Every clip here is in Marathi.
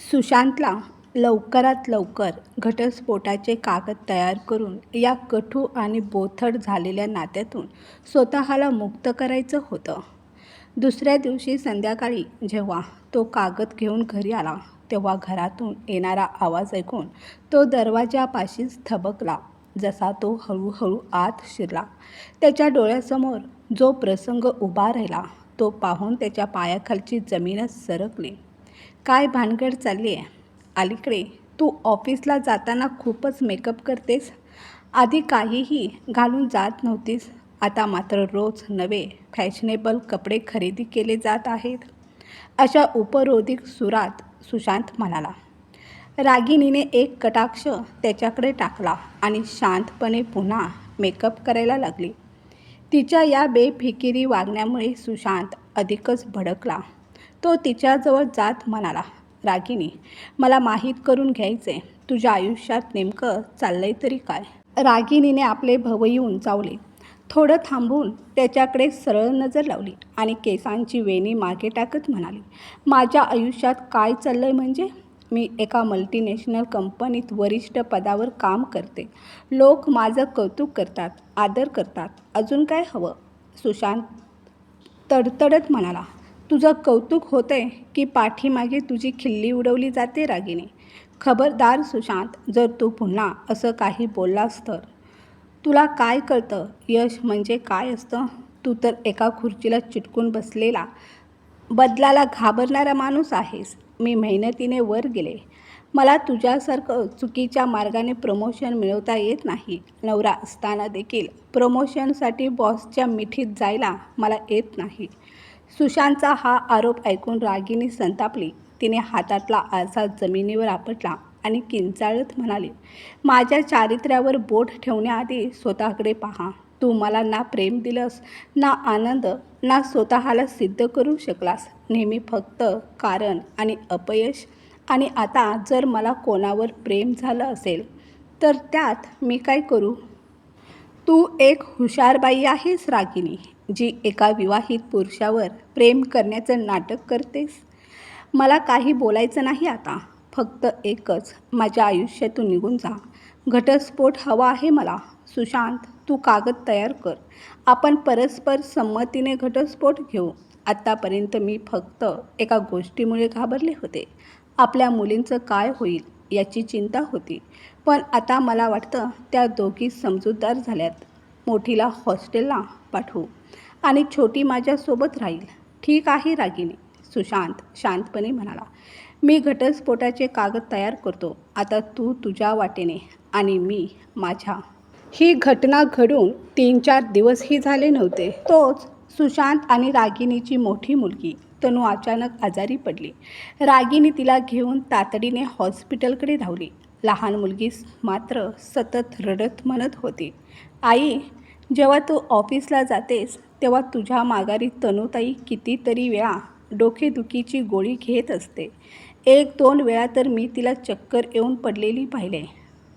सुशांतला लवकरात लवकर घटस्फोटाचे कागद तयार करून या कठू आणि बोथट झालेल्या नात्यातून स्वतःला मुक्त करायचं होतं. दुसऱ्या दिवशी संध्याकाळी जेव्हा तो कागद घेऊन घरी आला तेव्हा घरातून येणारा आवाज ऐकून तो दरवाजापाशीच थबकला जसा तो हळूहळू आत शिरला. त्याच्या डोळ्यासमोर जो प्रसंग उभा राहिला तो पाहून त्याच्या पायाखालची जमीनच सरकली. काय भानगड चालली आहे? अलीकडे तू ऑफिसला जाताना खूपच मेकअप करतेस? आधी काहीही घालून जात नव्हतीस. आता मात्र रोज नवे फॅशनेबल कपडे खरेदी केले जात आहेत. अशा उपरोधिक सुरात सुशांत म्हणाला. रागिणीने एक कटाक्ष त्याच्याकडे टाकला आणि शांतपणे पुन्हा मेकअप करायला लागली. तिच्या या बेफिकिरी वागण्यामुळे सुशांत अधिकच भडकला. तो तिच्याजवळ जात म्हणाला रागिनी मला माहीत करून घ्यायचे तुझ्या आयुष्यात नेमकं चाललंय तरी काय? रागिनीने आपले भवई उंचावले. थोडं थांबून त्याच्याकडे सरळ नजर लावली आणि केसांची वेणी मागे टाकत म्हणाली माझ्या आयुष्यात काय चाललंय म्हणजे? मी एका मल्टीनॅशनल कंपनीत वरिष्ठ पदावर काम करते. लोक माझं कौतुक करतात आदर करतात. अजून काय हवं? सुशांत तडतडत म्हणाला तुझं कौतुक होतंय की पाठीमागे तुझी खिल्ली उडवली जाते रागिनी खबरदार सुशांत जर तू पुन्हा असं काही बोललास तर. तुला काय कळतं? यश म्हणजे काय असतं? तू तर एका खुर्चीला चिटकून बसलेला बदलाला घाबरणारा माणूस आहेस. मी मेहनतीने वर गेले. मला तुझ्यासारखं चुकीच्या मार्गाने प्रमोशन मिळवता येत नाही. नवरा असताना देखील प्रमोशनसाठी बॉसच्या मिठीत जायला मला येत नाही. सुशांतचा हा आरोप ऐकून रागिनी संतापली. तिने हातातला आरसा जमिनीवर आपटला आणि किंचाळत म्हणाली माझ्या चारित्र्यावर बोट ठेवण्याआधी स्वतःकडे पहा. तू मला ना प्रेम दिलंस ना आनंद ना स्वतःला सिद्ध करू शकलास. नेहमी फक्त कारण आणि अपयश. आणि आता जर मला कोणावर प्रेम झालं असेल तर त्यात मी काय करू? तू एक हुशार बाई आहेस रागिनी जी एका विवाहित पुरुषावर प्रेम करण्याचं नाटक करतेस? मला काही बोलायचं नाही आता. फक्त एकच. माझ्या आयुष्यातून निघून जा. घटस्फोट हवा आहे मला. सुशांत तू कागद तयार कर. आपण परस्पर संमतीने घटस्फोट घेऊ. आत्तापर्यंत मी फक्त एका गोष्टीमुळे घाबरले होते. आपल्या मुलींचं काय होईल याची चिंता होती. पण आता मला वाटतं त्या दोघी समजूतदार झाल्यात. मोठीला हॉस्टेलला पाठवू. आणि छोटी माझ्यासोबत राहील. ठीक आहे रागिनी सुशांत शांतपणे म्हणाला. मी घटस्फोटाचे कागद तयार करतो. आता तू तुझ्या वाटेने आणि मी माझ्या. ही घटना घडून तीन चार दिवसही झाले नव्हते. तोच सुशांत आणि रागिनीची मोठी मुलगी. तनू अचानक आजारी पडली. रागिनी तिला घेऊन तातडीने हॉस्पिटलकडे धावली. लहान मुलगी मात्र सतत रडत म्हणत होती. आई जेव्हा तू ऑफिसला जातेस तेव्हा तुझ्या माघारी तनुताई कितीतरी वेळा डोकेदुखीची गोळी घेत असते. एक दोन वेळा तर मी तिला चक्कर येऊन पडलेली पाहिले.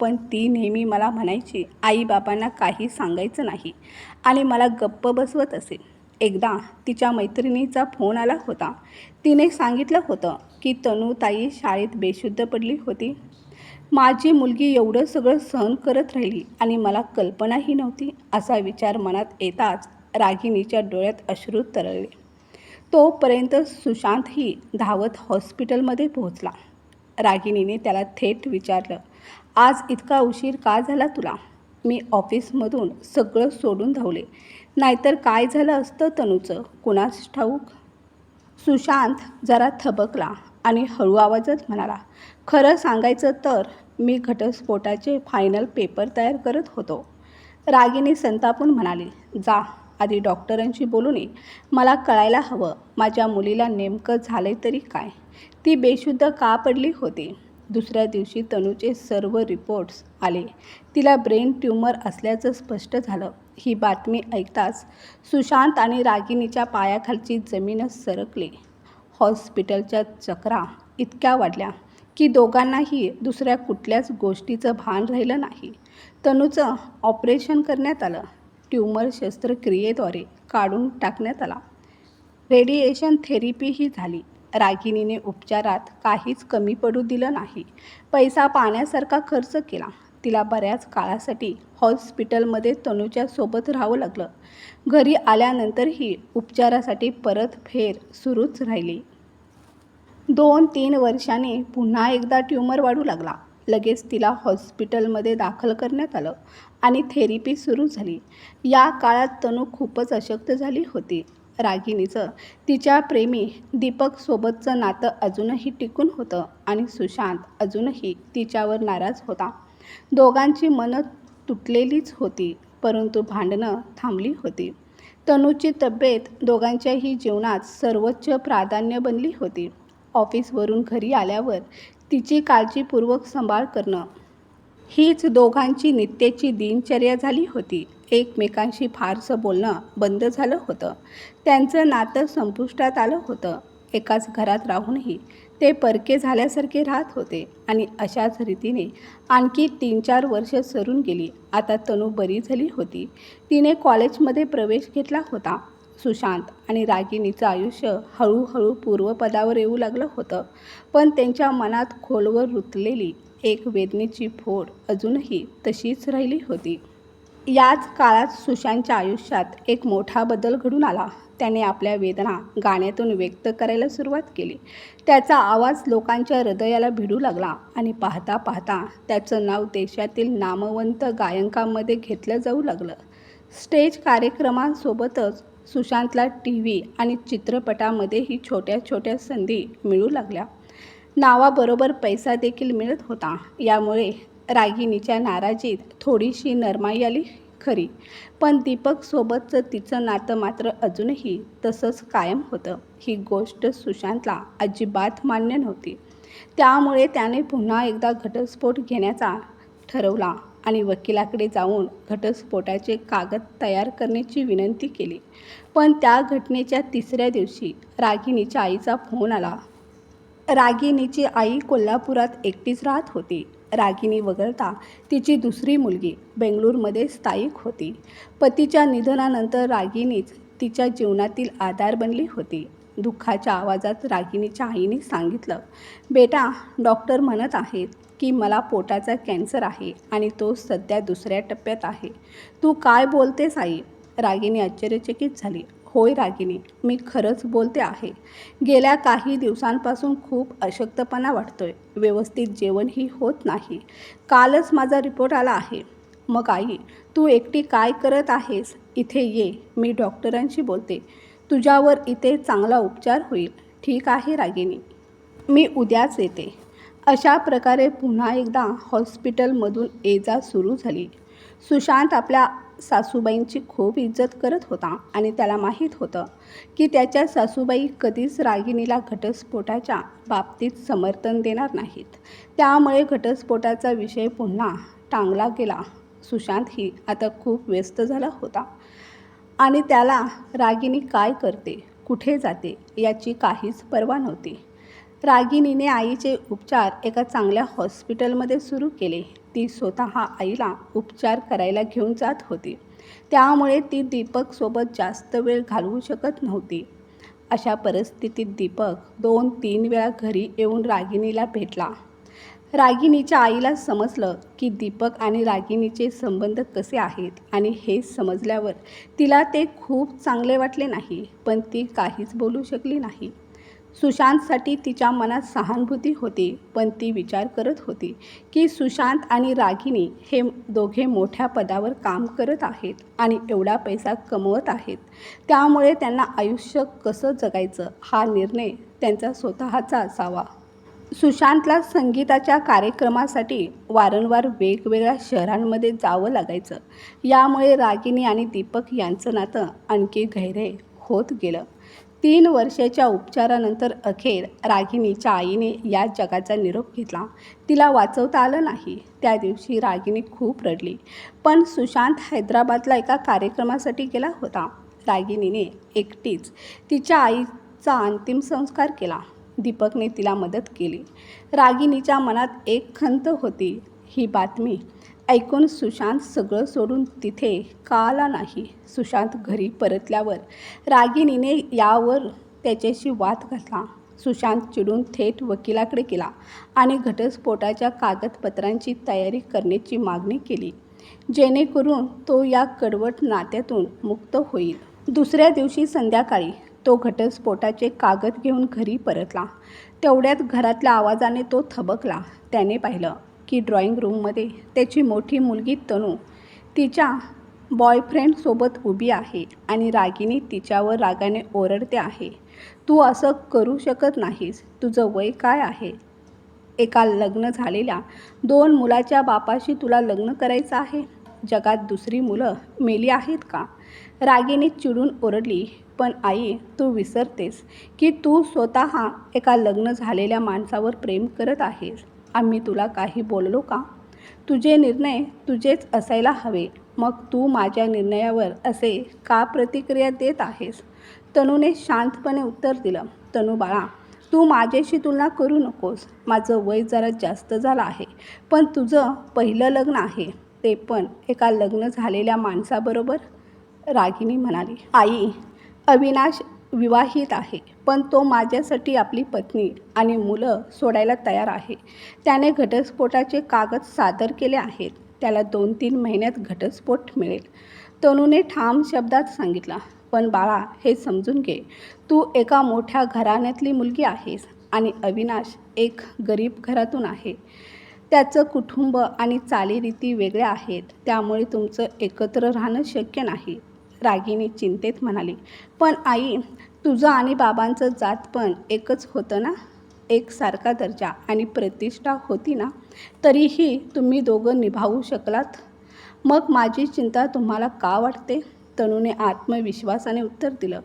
पण ती नेहमी मला म्हणायची आईबाबांना काही सांगायचं नाही. आणि मला गप्प बसवत असे. एकदा तिच्या मैत्रिणीचा फोन आला होता. तिने सांगितलं होतं की तनुताई शाळेत बेशुद्ध पडली होती. माझी मुलगी एवढं सगळं सहन करत राहिली आणि मला कल्पनाही नव्हती असा विचार मनात येताच रागिनीच्या डोळ्यात अश्रू तरळले. तोपर्यंत सुशांतही धावत हॉस्पिटलमध्ये पोहोचला. रागिनीने त्याला थेट विचारलं आज इतका उशीर का झाला तुला? मी ऑफिसमधून सगळं सोडून धावले. नाहीतर काय झालं असतं तनूचं? कुणास ठाऊक? सुशांत जरा थबकला आणि हळू आवाजात म्हणाला खरं सांगायचं तर मी घटस्फोटाचे फायनल पेपर तयार करत होतो. रागिनी संतापून म्हणाली जा आधी डॉक्टरांशी बोलून ये मला कळायला हवं माझ्या मुलीला नेमकं झालं तरी काय ती बेशुद्ध का पडली होती? दुसऱ्या दिवशी तनूचे सर्व रिपोर्ट्स आले. तिला ब्रेन ट्यूमर असल्याचं स्पष्ट झालं. ही बातमी ऐकताच सुशांत आणि रागिनीच्या पायाखालची जमीनच सरकली. हॉस्पिटलच्या चक्रा इतक्या वाढल्या. की दोघांनाही दुसऱ्या कुठल्याच गोष्टीचं भान राहिलं नाही. तनूचं ऑपरेशन करण्यात आलं. ट्यूमर शस्त्रक्रियेद्वारे काढून टाकण्यात आला. रेडिएशन थेरपीही झाली. रागिणीने उपचारात काहीच कमी पडू दिलं नाही. पैसा पाण्यासारखा खर्च केला. तिला बऱ्याच काळासाठी हॉस्पिटलमध्ये तनूच्या सोबत राहावं लागलं. घरी आल्यानंतरही उपचारासाठी परत फेर सुरूच राहिली. दोन तीन वर्षाने पुन्हा एकदा ट्यूमर वाढू लागला. लगेच तिला हॉस्पिटलमध्ये दाखल करण्यात आलं आणि थेरपी सुरू झाली. या काळात तनू खूपच अशक्त झाली होती. रागिणीचं तिच्या प्रेमी दीपकसोबतचं नातं अजूनही टिकून होतं आणि सुशांत अजूनही तिच्यावर नाराज होता. दोघांची मनं तुटलेलीच होती परंतु भांडणं थांबली होती. तनूची तब्येत दोघांच्याही जीवनात सर्वोच्च प्राधान्य बनली होती. ऑफिसवरून घरी आल्यावर तिची काळजीपूर्वक सांभाळ करणं. हीच दोघांची नित्याची दिनचर्या झाली होती. एकमेकांशी फारसं बोलणं बंद झालं होतं. त्यांचं नातं संपुष्टात आलं होतं. एकाच घरात राहूनही ते परके झाल्यासारखे राहत होते आणि अशाच रीतीने आणखी तीन चार वर्ष सरून गेली. आता तनू बरी झाली होती. तिने कॉलेजमध्ये प्रवेश घेतला होता. सुशांत आणि रागिनीचं आयुष्य हळूहळू पूर्वपदावर येऊ लागलं होतं. पण त्यांच्या मनात खोलवर रुतलेली एक वेदनेची फोड अजूनही तशीच राहिली होती. याच काळात सुशांतच्या आयुष्यात एक मोठा बदल घडून आला. त्याने आपल्या वेदना गाण्यातून व्यक्त करायला सुरुवात केली. त्याचा आवाज लोकांच्या हृदयाला भिडू लागला आणि पाहता पाहता त्याचं नाव देशातील नामवंत गायकांमध्ये घेतलं जाऊ लागलं. स्टेज कार्यक्रमांसोबतच सुशांतला टी व्ही आणि चित्रपटामध्येही छोट्या छोट्या संधी मिळू लागल्या. नावाबरोबर पैसा देखील मिळत होता. यामुळे रागिनीच्या नाराजीत थोडीशी नरमाई आली खरी. पण दीपकसोबतचं तिचं नातं मात्र अजूनही तसंच कायम होतं. ही गोष्ट सुशांतला अजिबात मान्य नव्हती. त्यामुळे त्याने पुन्हा एकदा घटस्फोट घेण्याचा ठरवला. आणि वकिलाकडे जाऊन घटस्फोटाचे कागद तयार करण्याची विनंती केली. पण त्या घटनेच्या तिसऱ्या दिवशी रागिणीच्या आईचा फोन आला. रागिणीची आई कोल्हापुरात एकटीच राहत होती. रागिणी वगळता तिची दुसरी मुलगी बेंगळूरमध्ये स्थायिक होती. पतीच्या निधनानंतर रागिनीच तिच्या जीवनातील आधार बनली होती. दुःखाच्या आवाजात रागिणीच्या आईने सांगितलं बेटा डॉक्टर म्हणत आहेत की मला पोटाचा कॅन्सर आहे आणि तो सध्या दुसऱ्या टप्प्यात आहे. तू काय बोलतेस आई रागिनी आश्चर्यचकित झाली. होय रागिनी मी खरंच बोलते आहे. गेल्या काही दिवसांपासून खूप अशक्तपणा वाटतोय व्यवस्थित जेवणही होत नाही. कालच माझा रिपोर्ट आला आहे. मग आई तू एकटी काय करत आहेस? इथे ये मी डॉक्टरांशी बोलते. तुझ्यावर इथे चांगला उपचार होईल. ठीक आहे रागिनी मी उद्याच येते. अशा प्रकारे पुन्हा एकदा हॉस्पिटलमधून ये जा सुरू झाली. सुशांत आपल्या सासूबाईंची खूप इज्जत करत होता आणि त्याला माहीत होतं की त्याच्या सासूबाई कधीच रागिणीला घटस्फोटाच्या बाबतीत समर्थन देणार नाहीत. त्यामुळे घटस्फोटाचा विषय पुन्हा टांगला गेला. सुशांतही आता खूप व्यस्त झाला होता आणि त्याला रागिणी काय करते कुठे जाते याची काहीच पर्वा नव्हती. रागिनीने आईचे उपचार एका चांगल्या हॉस्पिटलमध्ये सुरू केले. ती स्वतः आईला उपचार करायला घेऊन जात होती. त्यामुळे ती दीपकसोबत जास्त वेळ घालवू शकत नव्हती. अशा परिस्थितीत दीपक दोन तीन वेळा घरी येऊन रागिनीला भेटला. रागिनीच्या आईला समजलं की दीपक आणि रागिनीचे संबंध कसे आहेत आणि हे समजल्यावर तिला ते खूप चांगले वाटले नाही पण ती काहीच बोलू शकली नाही. सुशांतसाठी तिच्या मनात सहानुभूती होती पण ती विचार करत होती की सुशांत आणि रागिनी हे दोघे मोठ्या पदावर काम करत आहेत आणि एवढा पैसा कमवत आहेत. त्यामुळे त्यांना आयुष्य कसं जगायचं हा निर्णय त्यांचा स्वतःचा असावा. सुशांतला संगीताच्या कार्यक्रमासाठी वारंवार वेगवेगळ्या शहरांमध्ये जावं लागायचं. यामुळे रागिनी आणि दीपक यांचं नातं आणखी गहिरे होत गेलं. तीन वर्षाच्या उपचारानंतर अखेर रागिणीच्या आईने या जगाचा निरोप घेतला. तिला वाचवता आलं नाही. त्या दिवशी रागिणी खूप रडली. पण सुशांत हैदराबादला एका कार्यक्रमासाठी गेला होता. रागिणीने एकटीच तिच्या आईचा अंतिम संस्कार केला. दीपकने तिला मदत केली. रागिणीच्या मनात एक खंत होती. ही बातमी ऐकून सुशांत सगळं सोडून तिथे का आला नाही? सुशांत घरी परतल्यावर रागिनीने यावर त्याच्याशी वाद घातला. सुशांत चिडून थेट वकिलाकडे केला आणि घटस्फोटाच्या कागदपत्रांची तयारी करण्याची मागणी केली जेणेकरून तो या कडवट नात्यातून मुक्त होईल. दुसऱ्या दिवशी संध्याकाळी तो घटस्फोटाचे कागद घेऊन घरी परतला. तेवढ्यात घरातल्या आवाजाने तो थबकला. त्याने पाहिलं की ड्रॉइंग रूममध्ये त्याची मोठी मुलगी तनू तिच्या बॉयफ्रेंडसोबत उभी आहे आणि रागिनी तिच्यावर रागाने ओरडते आहे. तू असं करू शकत नाहीस. तुझं वय काय आहे एका लग्न झालेल्या दोन मुलाच्या बापाशी तुला लग्न करायचं आहे? जगात दुसरी मुलं मेली आहेत का? रागिनी चिडून ओरडली पण आई तू विसरतेस की तू स्वतः एका लग्न झालेल्या माणसावर प्रेम करत आहेस. आम्ही तुला काही बोललो का? तुझे निर्णय तुझेच असायला हवे. मग तू माझ्या निर्णयावर असे का प्रतिक्रिया देत आहेस? तनूने शांतपणे उत्तर दिलं तनू बाळा तू माझ्याशी तुलना करू नकोस. माझं वय जरा जास्त झालं आहे पण तुझं पहिलं लग्न आहे. ते पण एका लग्न झालेल्या माणसाबरोबर? रागिनी म्हणाली. आई अविनाश विवाहित आहे. पण तो माझ्यासाठी आपली पत्नी आणि मुलं सोडायला तयार आहे. त्याने घटस्फोटाचे कागद सादर केले आहेत. त्याला दोन तीन महिन्यात घटस्फोट मिळेल. तनूने ठाम शब्दात सांगितला पण बाळा हे समजून घे. तू एका मोठ्या घराण्यातली मुलगी आहेस आणि अविनाश एक गरीब घरातून आहे. त्याचं कुटुंब आणि चालीरीती वेगळ्या आहेत. त्यामुळे तुमचं एकत्र राहणं शक्य नाही. रागिनी चिंतेत म्हणाली. पण आई तुझं आणि बाबांचं जात पण एकच होतं ना? एकसारखा दर्जा आणि प्रतिष्ठा होती ना? तरीही तुम्ही दोघं निभावू शकलात? मग माझी चिंता तुम्हाला का वाटते? तनूने आत्मविश्वासाने उत्तर दिलं.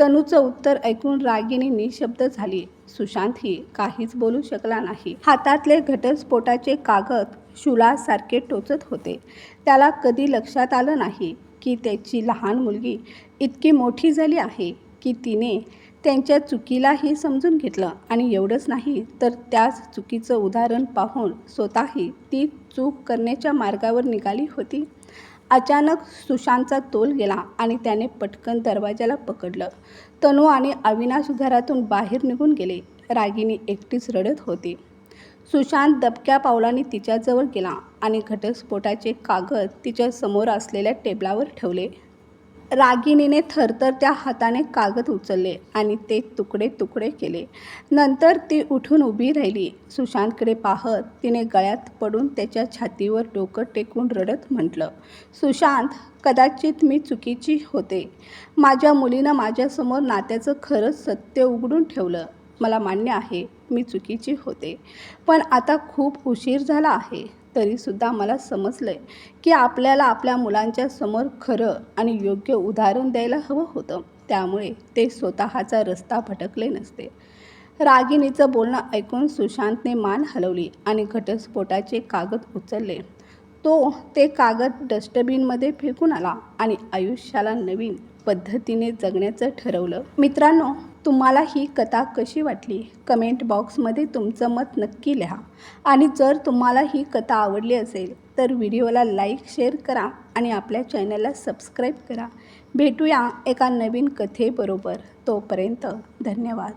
तनूचं उत्तर ऐकून रागिनी निशब्द झाली. सुशांतही काहीच बोलू शकला नाही. हातातले घटस्फोटाचे कागद शुलासारखे टोचत होते. त्याला कधी लक्षात आलं नाही. की त्याची लहान मुलगी इतकी मोठी झाली आहे की तिने त्यांच्या चुकीलाही समजून घेतलं. आणि एवढंच नाही तर त्याच चुकीचं उदाहरण पाहून स्वतःही ती चूक करण्याच्या मार्गावर निघाली होती. अचानक सुशांतचा तोल गेला आणि त्याने पटकन दरवाजाला पकडलं. तनू आणि अविनाश घरातून बाहेर निघून गेले. रागिनी एकटीच रडत होती. सुशांत दबक्या पावलांनी तिच्याजवळ गेला आणि घटस्फोटाचे कागद तिच्या समोर असलेल्या टेबलावर ठेवले. रागिनीने थरथरत्या हाताने कागद उचलले आणि ते तुकडे तुकडे केले. नंतर ती उठून उभी राहिली. सुशांतकडे पाहत तिने गळ्यात पडून त्याच्या छातीवर डोकं टेकून रडत म्हटलं सुशांत कदाचित मी चुकीची होते. माझ्या मुलीनं माझ्यासमोर नात्याचं खरंच सत्य उघडून ठेवलं. मला मान्य आहे मी चुकीची होते. पण आता खूप उशीर झाला आहे तरीसुद्धा मला समजलं आहे की आपल्याला आपल्या मुलांच्या समोर खरं आणि योग्य उदाहरण द्यायला हवं होतं. त्यामुळे ते स्वतःचा रस्ता भटकले नसते. रागिणीचं बोलणं ऐकून सुशांतने मान हलवली आणि घटस्फोटाचे कागद उचलले. तो ते कागद डस्टबिनमध्ये फेकून आला आणि आयुष्याला नवीन पद्धतीने जगण्याचं ठरवलं. मित्रांनो तुम्हाला ही कथा कशी वाटली? कमेंट बॉक्समध्ये तुमचं मत नक्की लिहा. आणि जर तुम्हाला ही कथा आवडली असेल तर व्हिडिओला लाईक शेअर करा आणि आपल्या चॅनलला सबस्क्राईब करा. भेटूया एका नवीन कथेबरोबर. तोपर्यंत धन्यवाद.